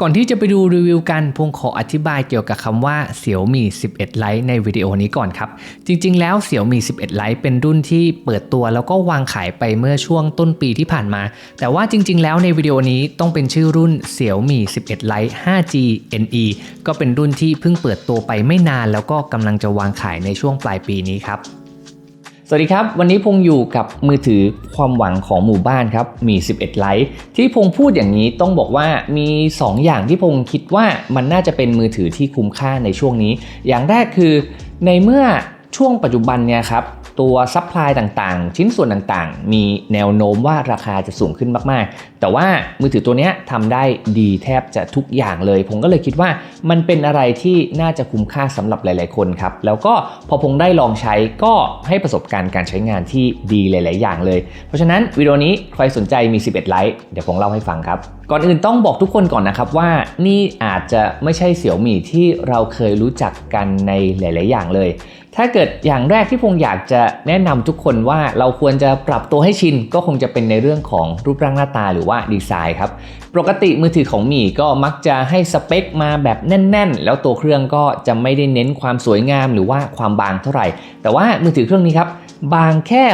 ก่อนที่จะไปดูรีวิวกันพงขออธิบายเกี่ยวกับคำว่า Xiaomi 11 Lite ในวิดีโอนี้ก่อนครับ จริง ๆ แล้ว Xiaomi 11 Lite เป็นรุ่นที่เปิดตัวแล้วก็วางขายไปเมื่อช่วงต้นปีที่ผ่านมา แต่ว่าจริง ๆ แล้วในวิดีโอนี้ต้องเป็นชื่อรุ่น Xiaomi 11 Lite 5G NE ก็เป็นรุ่นที่เพิ่งเปิดตัวไปไม่นาน แล้วก็กำลังจะวางขายในช่วงปลายปีนี้ครับ สวัสดีครับ วันนี้พงอยู่กับมือถือความหวังของหมู่บ้านครับ มี 11 ไลท์ที่พงพูดอย่างนี้ต้องบอกว่ามี 2 อย่างที่พงคิดว่ามันน่าจะเป็นมือถือที่คุ้มค่าในช่วงนี้ อย่างแรกคือในเมื่อช่วงปัจจุบันเนี่ยครับ ตัวซัพพลายต่างๆ ชิ้นส่วนต่างๆ มีแนวโน้มว่าราคาจะสูงขึ้นมากๆ แต่ว่ามือถือตัวนี้ทำได้ดีแทบจะทุกอย่างเลย ผมก็เลยคิดว่ามันเป็นอะไรที่น่าจะคุ้มค่าสำหรับหลาย ๆ คนครับ แล้วก็พอพงได้ลองใช้ก็ให้ประสบการณ์การใช้งานที่ดีหลาย ๆ อย่างเลย เพราะฉะนั้นวิดีโอนี้ใครสนใจมี 11 ไลค์เดี๋ยวผมเล่าให้ฟังครับก่อนอื่นต้องบอกทุกคนก่อนนะครับว่านี่อาจจะไม่ใช่เสี่ยวมี่ที่เราเคยรู้จักกันในหลาย ๆ อย่างเลย ถ้าเกิดอย่างแรกที่พงอยากจะแนะนำทุกคนว่าเราควรจะปรับตัวให้ชิน ก็คงจะเป็นในเรื่องของรูปร่างหน้าตาหรือว่าดีไซน์ครับ ปกติมือถือของหมี่ก็มักจะให้สเปคมาแบบแน่น ๆ แล้วตัวเครื่องก็จะไม่ได้เน้นความสวยงามหรือว่าความบางเท่าไหร่ แต่ว่ามือถือเครื่องนี้ครับ บางแค่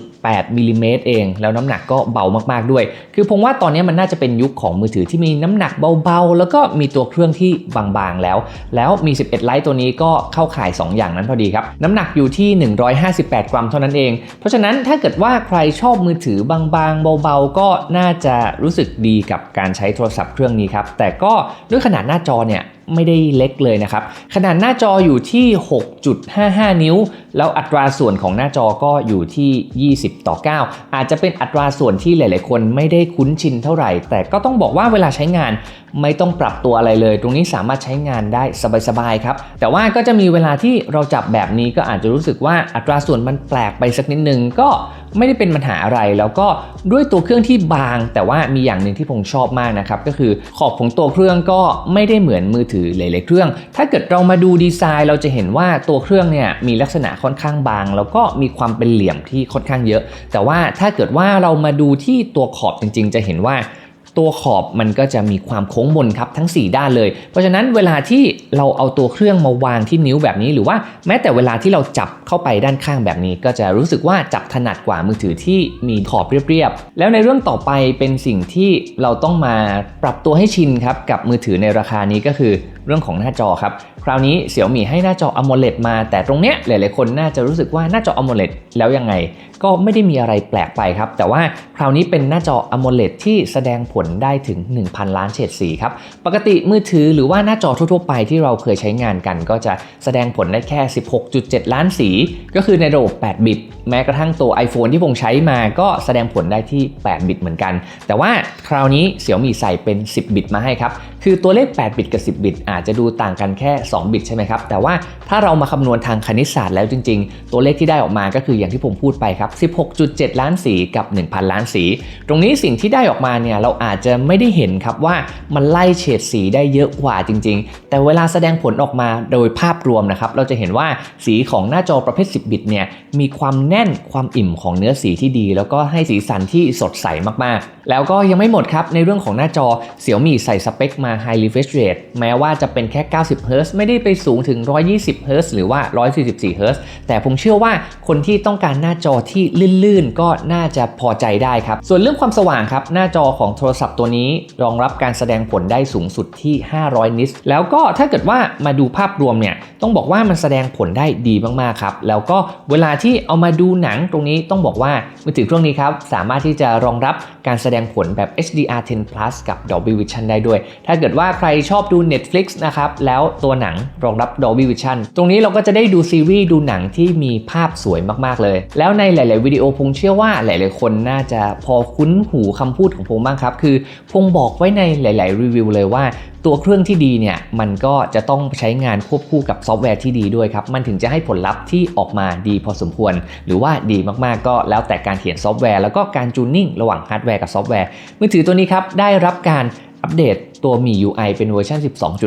6.8มิลลิเมตรเอง แล้วน้ำหนักก็เบามากๆด้วย คือผมว่าตอนนี้มันน่าจะเป็นยุคของมือถือที่มีน้ำหนักเบาๆ แล้วก็มีตัวเครื่องที่บางๆแล้ว แล้วมี 11 ไลท์ตัวนี้ก็เข้าข่าย 2 อย่างนั้นพอดีครับ น้ำหนักอยู่ที่ 158 กรัมเท่านั้นเอง เพราะฉะนั้นถ้าเกิดว่าใครชอบมือถือบางๆ เบาๆ ก็น่าจะรู้สึกดีกับการใช้โทรศัพท์เครื่องนี้ครับ แต่ก็ด้วยขนาดหน้าจอเนี่ย ไม่ได้เล็กเลยนะครับ ขนาดหน้าจออยู่ที่ 6.55 นิ้ว แล้วอัตราส่วนของหน้าจอก็อยู่ที่ 20 ต่อ 9 อาจจะเป็นอัตราส่วนที่หลาย ๆ คนไม่ได้คุ้นชินเท่าไหร่ แต่ก็ต้องบอกว่าเวลาใช้งานไม่ต้องปรับตัวอะไรเลย ตรงนี้สามารถใช้งานได้สบาย ๆ ครับ แต่ว่าก็จะมีเวลาที่เราจับแบบนี้ก็อาจจะรู้สึกว่าอัตราส่วนมันแปลกไปสักนิดนึงก็ไม่ได้เป็นปัญหาอะไร แล้วก็ด้วยตัวเครื่องที่บาง แต่ว่ามีอย่างหนึ่งที่ผมชอบมากนะครับก็คือขอบของตัวเครื่องก็ไม่ได้เหมือนมือถือหลาย ๆ เครื่อง ถ้าเกิดเรามาดูดีไซน์เราจะเห็นว่าตัวเครื่องเนี่ยมีลักษณะค่อนข้างบาง แล้วก็มีความเป็นเหลี่ยมที่ค่อนข้างเยอะ แต่ว่าถ้าเกิดว่าเรามาดูที่ตัวขอบจริง ๆ จะเห็นว่า ตัวขอบมันก็จะมีความโค้งมนครับทั้ง 4 ด้านเลย เพราะฉะนั้นเวลาที่เราเอาตัวเครื่องมาวางที่นิ้วแบบนี้ หรือว่าแม้แต่เวลาที่เราจับเข้าไปด้านข้างแบบนี้ ก็จะรู้สึกว่าจับถนัดกว่ามือถือที่มีขอบเรียบๆ แล้วในเรื่องต่อไปเป็นสิ่งที่เราต้องมาปรับตัวให้ชินครับกับมือถือในราคานี้ก็คือเรื่องของหน้าจอครับ คราวนี้เสี่ยวมี่ให้หน้าจอ AMOLED มา แต่ตรงเนี้ยหลาย ๆ คนน่าจะรู้สึกว่าหน้าจอ AMOLED แล้วยังไง ก็ไม่ได้มีอะไรแปลกไปครับ แต่ว่าคราวนี้เป็นหน้าจอ AMOLED ที่แสดงผลได้ถึง 1,000 ล้านเฉดสีครับ ปกติมือถือหรือว่าหน้าจอทั่วๆไปที่เราเคยใช้งานกัน ก็จะแสดงผลได้แค่ 16.7 ล้านสี ก็คือในระบบ 8 บิต แม้กระทั่งตัว iPhone ที่ผมใช้มาก็แสดงผลได้ที่ 8 บิตเหมือนกัน แต่ว่าคราวนี้เสี่ยวมี่ใส่เป็น 10 บิตมาให้ครับ คือตัวเลข 8 บิตกับ 10 บิต อาจจะดูต่างกันแค่ 2 บิตใช่ไหมครับ แต่ว่าถ้าเรามาคำนวณทางคณิตศาสตร์แล้วจริง ๆ ตัวเลขที่ได้ออกมาก็คืออย่างที่ผมพูดไปครับ 16.7 ล้านสีกับ 1,000 ล้านสี ตรงนี้สิ่งที่ได้ออกมาเนี่ยเราอาจจะไม่ได้เห็นครับว่ามันไล่เฉดสีได้เยอะกว่าจริง ๆ แต่เวลาแสดงผลออกมาโดยภาพรวมนะครับ เราจะเห็นว่าสีของหน้าจอประเภท 10 บิตเนี่ยมีความแน่นความอิ่มของเนื้อสีที่ดี แล้วก็ให้สีสันที่สดใสมากๆ แล้วก็ยังไม่หมดครับในเรื่องของหน้าจอเสี่ยวมี่ใส่สเปคมา High Refresh Rate แม้ว่าจะเป็นแค่ 90 Hz ไม่ได้ไปสูงถึง 120 Hz หรือว่า 144 Hz แต่ผมเชื่อว่าคนที่ต้องการหน้าจอที่ลื่นๆ ก็น่าจะพอใจได้ครับ ส่วนเรื่องความสว่างครับ หน้าจอของโทรศัพท์ตัวนี้ รองรับการแสดงผลได้สูงสุดที่ 500 นิตแล้วก็ถ้าเกิดว่ามาดูภาพรวมเนี่ยต้องบอกว่ามันแสดงผลได้ดีมากๆครับแล้วก็เวลาที่เอามาดูหนังตรงนี้ต้องบอกว่ามือถือเครื่องนี้ครับสามารถที่จะรองรับการแสดงดงผลแบบ HDR10 Plus กับ Dolby Vision ได้ด้วย ถ้าเกิดว่าใครชอบดู Netflix นะครับ แล้วตัวหนังรองรับ Dolby Vision ตรงนี้เราก็จะได้ดูซีรีส์ดูหนังที่มีภาพสวยมากๆเลย แล้วในหลาย ๆ วิดีโอพงเชื่อว่าหลาย ๆ คนน่าจะพอคุ้นหูคำพูดของพงบ้างครับ คือพงบอกไว้ในหลาย ๆ รีวิวเลยว่า ตัวเครื่องที่ดีเนี่ยมันก็จะต้องใช้งานควบคู่กับซอฟต์แวร์ที่ดีด้วยครับมันถึงจะให้ผลลัพธ์ที่ออกมาดีพอสมควร หรือว่าดีมากๆก็แล้วแต่การเขียนซอฟต์แวร์แล้วก็การจูนนิ่งระหว่างฮาร์ดแวร์กับซอฟต์แวร์มือถือตัวนี้ครับได้รับการอัปเดตตัวมี UI เป็นเวอร์ชัน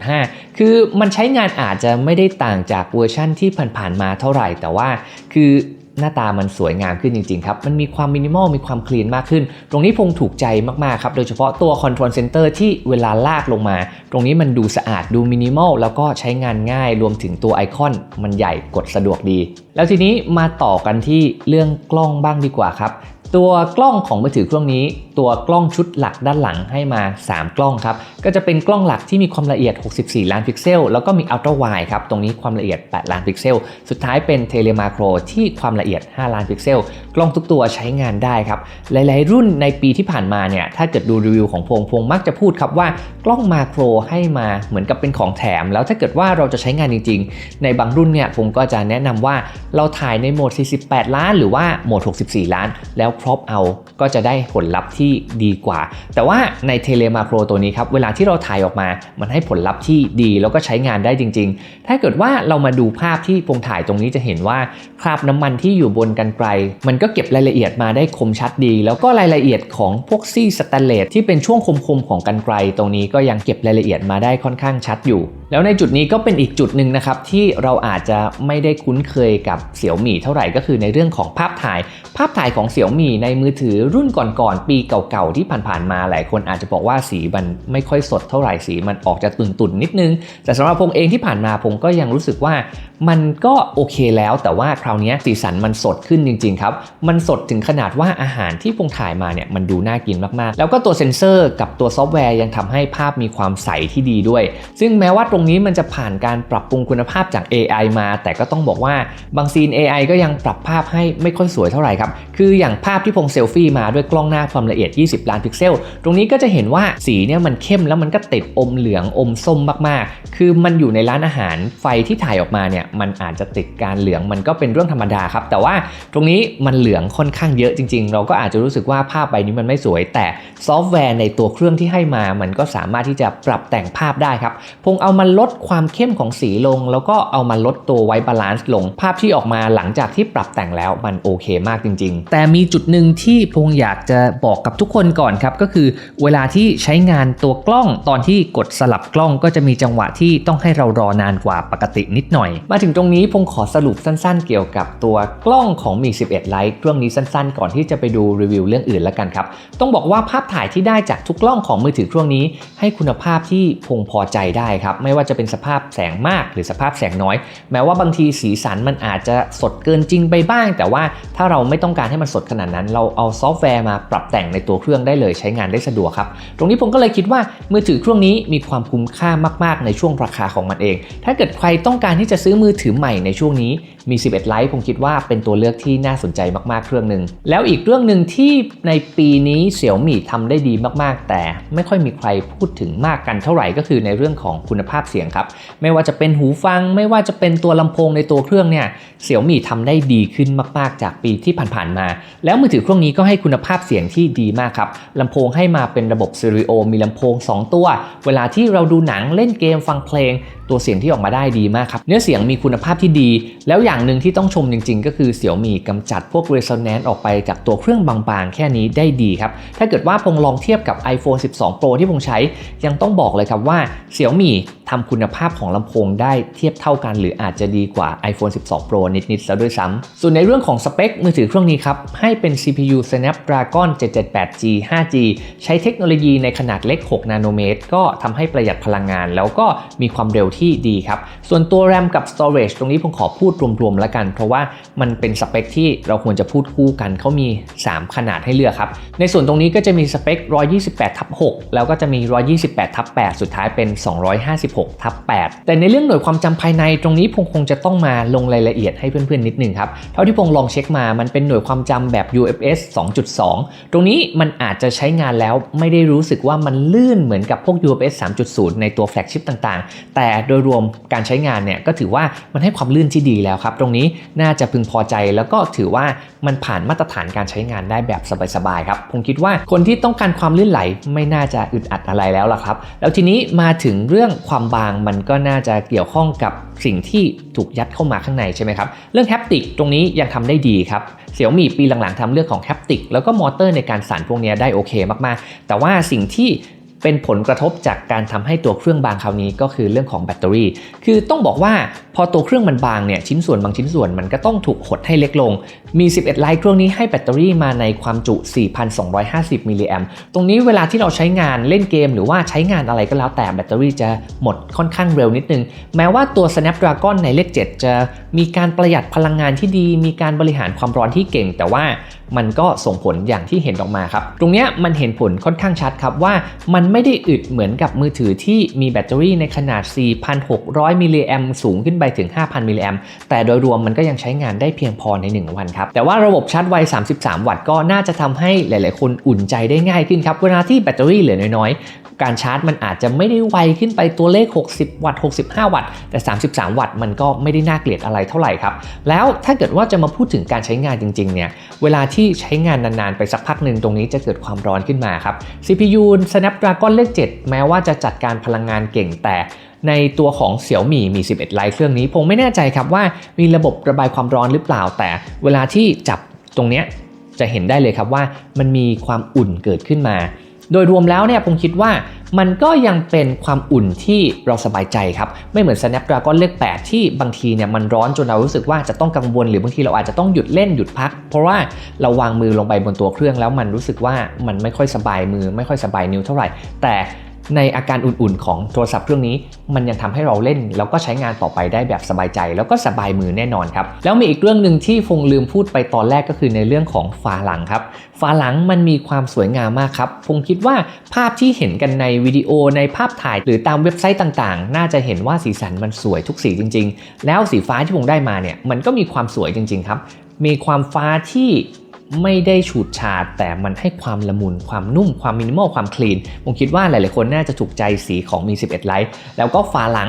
12.5 คือมันใช้งานอาจจะไม่ได้ต่างจากเวอร์ชันที่ผ่านๆมาเท่าไหร่ แต่ว่าคือ หน้าตามันสวยงามขึ้นจริงๆครับ มันมีความมินิมอล มีความคลีนมากขึ้น ตรงนี้พงถูกใจมากๆครับ โดยเฉพาะตัวคอนโทรลเซนเตอร์ที่เวลาลากลงมา ตรงนี้มันดูสะอาด ดูมินิมอล แล้วก็ใช้งานง่าย รวมถึงตัวไอคอนมันใหญ่ กดสะดวกดี แล้วทีนี้มาต่อกันที่เรื่องกล้องบ้างดีกว่าครับ ตัวกล้องของมือถือเครื่องนี้ ตัวกล้องชุดหลักด้านหลังให้มา 3 กล้องครับ ก็จะเป็นกล้องหลักที่มีความละเอียด 64 ล้านพิกเซล แล้วก็มีอัลตร้าไวด์ครับ ตรงนี้ความละเอียด 8 ล้านพิกเซล สุดท้ายเป็นเทเลมาโครที่ความละเอียด 5 ล้านพิกเซล กล้องทุกตัวใช้งานได้ครับ หลายๆ รุ่นในปีที่ผ่านมาเนี่ย ถ้าเกิดดูรีวิวของพงพงมักจะพูดครับว่ากล้องมาโครให้มาเหมือนกับเป็นของแถม แล้วถ้าเกิดว่าเราจะใช้งานจริง ๆ ในบางรุ่นเนี่ยผมก็จะแนะนำว่าเราถ่ายในโหมด 48 ล้าน หรือว่าโหมด 64 ล้าน แล้วครอปเอา ก็จะได้ผลลัพธ์ที่ดีกว่า แต่ว่าในเทเลมาโครตัวนี้ครับ เวลาที่เราถ่ายออกมา มันให้ผลลัพธ์ที่ดีแล้วก็ใช้งานได้จริง ๆ ถ้าเกิดว่าเรามาดูภาพที่พงถ่ายตรงนี้จะเห็นว่าคราบน้ำมันที่อยู่บนกันไกล มันก็เก็บรายละเอียดมาได้คมชัดดี แล้วก็รายละเอียดของพวกซี่สแตนเลสที่เป็นช่วงคมๆของกันไกล ตรงนี้ก็ยังเก็บรายละเอียดมาได้ค่อนข้างชัดอยู่ แล้วในจุดนี้ก็เป็นอีกจุดหนึ่งนะครับที่เราอาจจะไม่ได้คุ้นเคยกับเสี่ยวมี่เท่าไหร่ก็คือในเรื่องของภาพถ่าย ภาพถ่ายของเสี่ยวมี่ในมือถือรุ่นก่อนๆปีเก่าๆที่ผ่านๆมาหลายคนอาจจะบอกว่าสีมันไม่ค่อยสดเท่าไหร่สีมันออกจะตุ่นๆนิดนึง แต่สำหรับพงเองที่ผ่านมาผมก็ยังรู้สึกว่ามันก็โอเคแล้วแต่ว่าคราวนี้สีสันมันสดขึ้นจริงๆครับ มันสดถึงขนาดว่าอาหารที่พงถ่ายมาเนี่ยมันดูน่ากินมากๆ แล้วก็ตัวเซ็นเซอร์กับตัวซอฟต์แวร์ยังทำให้ภาพมีความใสที่ดีด้วย ซึ่งแม้ว่าตรงนี้มันจะผ่านการปรับปรุงคุณภาพจาก AI มา แต่ก็ต้องบอกว่าบางซีน AI ก็ยังปรับภาพให้ไม่ค่อยสวยเท่าไหร่ครับ คืออย่างภาพที่พงเซลฟี่มาด้วยกล้องหน้าความละเอียด 20 ล้านพิกเซล ตรงนี้ก็จะเห็นว่าสีเนี่ยมันเข้มแล้วมันก็ติดอมเหลืองอมส้มมากๆ คือมันอยู่ในร้านอาหารไฟที่ถ่ายออกมาเนี่ยมันอาจจะติดการเหลืองมันก็เป็นเรื่องธรรมดาครับ แต่ว่าตรงนี้มันเหลืองค่อนข้างเยอะจริง ๆ เราก็อาจจะรู้สึกว่าภาพใบนี้มันไม่สวย แต่ซอฟต์แวร์ในตัวเครื่องที่ให้มา มันก็สามารถที่จะปรับแต่งภาพได้ครับ พงเอามาลดความเข้มของสีลง แล้วก็เอามาลดตัวไว้บาลานซ์ลง ภาพที่ออกมาหลังจากที่ปรับแต่งแล้วมันโอเคมากจริง ๆ แต่มีจุดหนึ่งที่พงอยากจะบอกกับทุกคนก่อนครับ ก็คือเวลาที่ใช้งานตัวกล้องตอนที่กดสลับกล้องก็จะมีจังหวะที่ต้องให้เรารอนานกว่าปกตินิดหน่อย มาถึงตรงนี้พงขอสรุปสั้นๆ เกี่ยวกับตัวกล้องของมี 11ไลท์เครื่องนี้สั้นๆ ก่อนที่จะไปดูรีวิวเรื่องอื่นแล้วกันครับ ต้องบอกว่าภาพถ่ายที่ได้จากทุกกล้องของมือถือเครื่องนี้ ให้คุณภาพที่พงพอใจได้ครับ ไม่ว่าจะเป็นสภาพแสงมากหรือสภาพแสงน้อย แม้ว่าบางทีสีสันมันอาจจะสดเกินจริงไปบ้าง แต่ว่าถ้าเราไม่ต้องการให้มันสดขนาดนั้น เราเอาซอฟต์แวร์มาปรับแต่งในตัวเครื่องได้เลยใช้งานได้สะดวกครับ ตรงนี้ผมก็เลยคิดว่ามือถือเครื่องนี้มีความคุ้มค่ามาก ๆ ในช่วงราคาของมันเอง ถ้าเกิดใครต้องการที่จะซื้อมือถือใหม่ในช่วงนี้ มี 11 ไลท์ผมคิดว่าเป็นตัวเลือกที่น่าสนใจมากๆเครื่องหนึ่งแล้วอีกเรื่องหนึ่งที่ในปีนี้เสี่ยวมี่ทำได้ดีมากๆ แต่ไม่ค่อยมีใครพูดถึงมากกันเท่าไหร่ก็คือในเรื่องของคุณภาพเสียงครับ ไม่ว่าจะเป็นหูฟัง ไม่ว่าจะเป็นตัวลำโพงในตัวเครื่องเนี่ยเสี่ยวมี่ทำได้ดีขึ้นมากๆ จากปีที่ผ่านๆมา แล้วมือถือเครื่องนี้ก็ให้คุณภาพเสียงที่ดีมากครับลำโพงให้มาเป็นระบบสเตอริโอมีลำโพง 2 ตัว เวลาที่เราดูหนังเล่นเกมฟังเพลง ตัวเสียงที่ออกมาได้ดีมากครับเนื้อเสียงมีคุณภาพที่ดี แล้วอย่างหนึ่งที่ต้องชมจริง ๆ ก็คือเสี่ยวมี่กำจัดพวก resonance ออกไปจากตัวเครื่องบางๆ แค่นี้ได้ดีครับถ้าเกิดว่าพงลองเทียบกับ iPhone 12 Pro ที่พงใช้ ยังต้องบอกเลยครับว่าเสี่ยวมี่ทำคุณภาพของลำโพงได้เทียบเท่ากัน หรืออาจจะดีกว่า iPhone 12 Pro นิดๆแล้วด้วยซ้ำส่วนในเรื่องของสเปคมือถือเครื่องนี้ครับ ให้เป็น CPU Snapdragon 778G 5G ใช้เทคโนโลยีในขนาดเล็ก 6 นาโนเมตร ก็ทำให้ประหยัดพลังงาน แล้วก็มีความเร็วที่ดีครับ ส่วนตัว RAM กับ Storage ตรงนี้ผมขอพูดรวมๆแล้วกัน เพราะว่ามันเป็นสเปคที่เราควรจะพูดคู่กันเขามี 3 ขนาดให้เลือกครับ ในส่วนตรงนี้ก็จะมีสเปค 128ทับ6แล้วก็จะมี 128ทับ8สุดท้ายเป็น 256ทับ8แต่ในเรื่องหน่วยความจำภายในตรงนี้พงคงจะต้องมาลงรายละเอียดให้เพื่อนๆนิดนึงครับ เท่าที่พงลองเช็คมามันเป็นหน่วยความจำแบบ UFS 2.2 ตรงนี้มันอาจจะใช้งานแล้วไม่ได้รู้สึกว่ามันลื่นเหมือนกับพวก UFS 3.0 ในตัวแฟลกชิปต่างๆ แต่โดยรวมการใช้งานเนี่ยก็ถือว่ามันให้ความลื่นที่ดีแล้วครับ ตรงนี้น่าจะพึงพอใจแล้วก็ถือว่ามันผ่านมาตรฐานการใช้งานได้แบบสบายๆครับผมคิดว่าคนที่ต้องการความลื่นไหลไม่น่าจะอึดอัดอะไรแล้วล่ะครับ แล้วทีนี้มาถึงเรื่องความบางมันก็น่าจะเกี่ยวข้องกับสิ่งที่ถูกยัดเข้ามาข้างในใช่ไหมครับเรื่องแฮปติกตรงนี้ยังทำได้ดีครับเสี่ยวมี่ปีหลังๆทำเรื่องของแฮปติกแล้วก็มอเตอร์ในการสั่นพวกนี้ได้โอเคมากๆ แต่ว่าสิ่งที่ เป็นผลกระทบจากการทำให้ตัวเครื่องบางคราวนี้ก็คือเรื่องของแบตเตอรี่ คือต้องบอกว่าพอตัวเครื่องมันบางเนี่ยชิ้นส่วนบางชิ้นส่วนมันก็ต้องถูกหดให้เล็กลง มี 11 ไลท์เครื่องนี้ให้แบตเตอรี่มาในความจุ 4,250 มิลลิแอมตรงนี้เวลาที่เราใช้งานเล่นเกม หรือว่าใช้งานอะไรก็แล้วแต่แบตเตอรี่จะหมดค่อนข้างเร็วนิดนึง แม้ว่าตัว Snapdragon ในเลข 7 จะมีการประหยัดพลังงานที่ดี มีการบริหารความร้อนที่เก่ง แต่ว่า มันก็ส่งผลอย่างที่เห็นออกมาครับ ตรงนี้มันเห็นผลค่อนข้างชัดครับว่ามันไม่ได้อึดเหมือนกับมือถือที่มีแบตเตอรี่ในขนาด 4,600 มิลลิแอมสูงขึ้นไปถึง 5,000 มิลลิแอมแต่โดยรวมมันก็ยังใช้งานได้เพียงพอใน 1 วันครับ แต่ว่าระบบชาร์จไว 33 วัตต์ก็น่าจะทำให้หลาย ๆ คนอุ่นใจได้ง่ายขึ้นครับ เวลาที่แบตเตอรี่เหลือน้อยๆ การชาร์จมันอาจจะไม่ได้ไวขึ้นไปตัวเลข 60 วัตต์ 65 วัตต์ แต่ 33 วัตต์มันก็ไม่ได้น่าเกลียดอะไรเท่าไหร่ครับ แล้วถ้าเกิดว่าจะมาพูดถึงการใช้งานจริง ๆ เนี่ย เวลาที่ใช้งานนานๆ ไปสักพักหนึ่งตรงนี้จะเกิดความร้อนขึ้นมาครับ CPU Snapdragon เลข 7 แม้ว่าจะจัดการพลังงานเก่งแต่ในตัวของเสี่ยวมี่มี 11 ไลท์เครื่องนี้ ผมไม่แน่ใจครับว่ามีระบบระบายความร้อนหรือเปล่า แต่เวลาที่จับตรงเนี้ยจะเห็นได้เลยครับว่ามันมีความอุ่นเกิดขึ้นมา โดยรวมแล้วเนี่ยผมคิดว่า มันก็ยังเป็นความอุ่นที่เราสบายใจครับ ไม่เหมือน Snapdragon เลข 8 ที่บางทีเนี่ยมันร้อนจนเรารู้สึกว่าจะต้องกังวลหรือบางทีเราอาจจะต้องหยุดเล่นหยุดพัก เพราะว่าเราวางมือลงไปบนตัวเครื่องแล้วมันรู้สึกว่ามันไม่ค่อยสบายมือไม่ค่อยสบายนิ้วเท่าไหร่ แต่ ในอาการอุ่นๆ ของโทรศัพท์เครื่องนี้ มันยังทำให้เราเล่น แล้วก็ใช้งานต่อไปได้แบบสบายใจ แล้วก็สบายมือแน่นอนครับ แล้วมีอีกเรื่องหนึ่งที่ฟงลืมพูดไปตอนแรกก็คือในเรื่องของฝาหลังครับฝาหลังมันมีความสวยงามมากครับผมคิดว่าภาพที่เห็นกันในวิดีโอในภาพถ่าย หรือตามเว็บไซต์ต่างๆ น่าจะเห็นว่าสีสันมันสวยทุกสีจริง ๆ แล้วสีฟ้าที่ผมได้มาเนี่ยมันก็มีความสวยจริง ๆ ครับ มีความฟ้าที่ ไม่ได้ฉูดฉาดแต่มันให้ความละมุน ความนุ่มความมินิมอลความคลีน ผมคิดว่าหลาย ๆ คนน่าจะถูกใจสีของมี 11 ไลท์ แล้วก็ฝาหลัง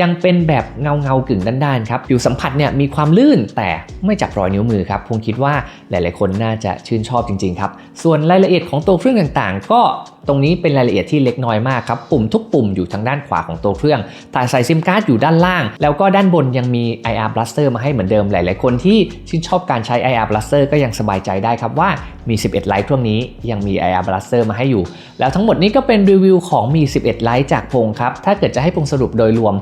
ยังเป็นแบบเงาเงากึ่งด้าน ๆ ครับ ผิวสัมผัสเนี่ยมีความลื่นแต่ไม่จับรอยนิ้วมือครับ ผมคิดว่าหลาย ๆ คนน่าจะชื่นชอบจริง ๆ ครับ ส่วนรายละเอียดของตัวเครื่องต่างๆ ก็ตรงนี้เป็นรายละเอียดที่เล็กน้อยมากครับ ปุ่มทุกปุ่มอยู่ทางด้านขวาของตัวเครื่องถ่ายใส่ซิมการ์ดอยู่ด้านล่าง แล้วก็ด้านบนยังมี IR Blaster มาให้เหมือนเดิม หลาย ๆ คนที่ชื่นชอบการใช้ IR Blaster ก็ยังสบายใจได้ครับว่ามี 11 ไลท์เครื่องนี้ยังมี IR Blaster มาให้อยู่ แล้วทั้งหมดนี้ก็เป็นรีวิวของมี 11 ไลท์จากพงครับ ถ้าเกิดจะให้พงสรุปโดยรวม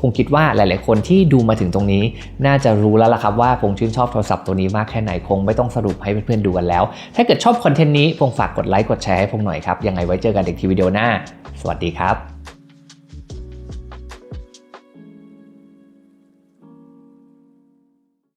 พงคิดว่าหลาย ๆ คนที่ดูมาถึงตรงนี้ น่าจะรู้แล้วล่ะครับว่าพงชื่นชอบโทรศัพท์ตัวนี้มากแค่ไหนคงไม่ต้องสรุปให้เพื่อน ๆ ดูกันแล้ว ถ้าเกิดชอบคอนเทนต์นี้พงฝากกดไลค์กดแชร์ให้พงหน่อยครับยังไงไว้เจอกันอีกทีวิดีโอหน้า สวัสดีครับ